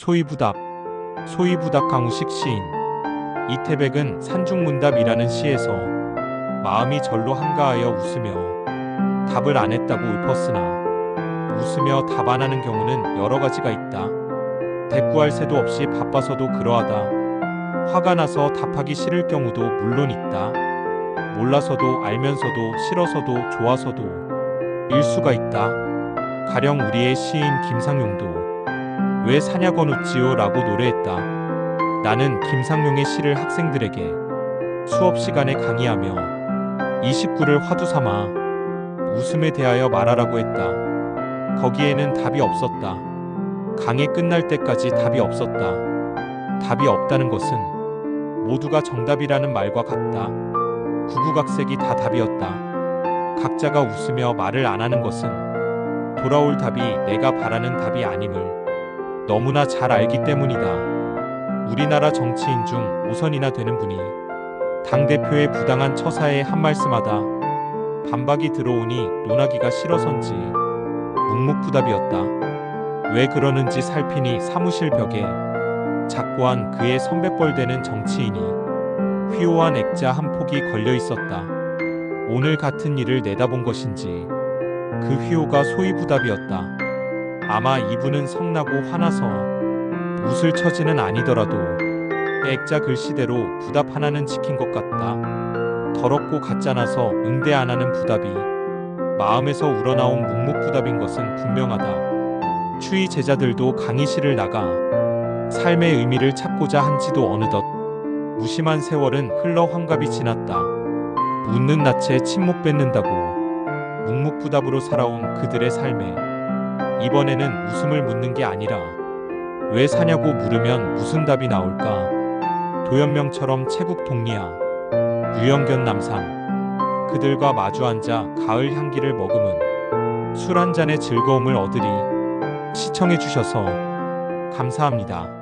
소이부답 소이부답 강우식 시인 이태백은 산중문답이라는 시에서 마음이 절로 한가하여 웃으며 답을 안 했다고 읊었으나 웃으며 답 안 하는 경우는 여러 가지가 있다. 대꾸할 새도 없이 바빠서도 그러하다. 화가 나서 답하기 싫을 경우도 물론 있다. 몰라서도 알면서도 싫어서도 좋아서도 일 수가 있다. 가령 우리의 시인 김상용도 왜 사냐건 웃지요 라고 노래했다. 나는 김상용의 시를 학생들에게 수업 시간에 강의하며 이 식구를 화두 삼아 웃음에 대하여 말하라고 했다. 거기에는 답이 없었다. 강의 끝날 때까지 답이 없었다. 답이 없다는 것은 모두가 정답이라는 말과 같다. 구구각색이 다 답이었다. 각자가 웃으며 말을 안 하는 것은 돌아올 답이 내가 바라는 답이 아님을 너무나 잘 알기 때문이다. 우리나라 정치인 중 5선이나 되는 분이 당대표의 부당한 처사에 한 말씀하다 반박이 들어오니 논하기가 싫어선지 묵묵부답이었다. 왜 그러는지 살피니 사무실 벽에 작고한 그의 선배뻘되는 정치인이 휘호한 액자 한 폭이 걸려 있었다. 오늘 같은 일을 내다본 것인지 그 휘호가 소이부답이었다. 아마 이분은 성나고 화나서 웃을 처지는 아니더라도 액자 글씨대로 부답 하나는 지킨 것 같다. 더럽고 가짜나서 응대 안 하는 부답이 마음에서 우러나온 묵묵부답인 것은 분명하다. 추위 제자들도 강의실을 나가 삶의 의미를 찾고자 한지도 어느덧 무심한 세월은 흘러 환갑이 지났다. 웃는 낯에 침묵 뱉는다고 묵묵부답으로 살아온 그들의 삶에 이번에는 웃음을 묻는 게 아니라 왜 사냐고 물으면 무슨 답이 나올까? 도연명처럼 채국 동리야 유영견 남산 그들과 마주 앉아 가을 향기를 머금은 술 한 잔의 즐거움을 얻으리 시청해 주셔서 감사합니다.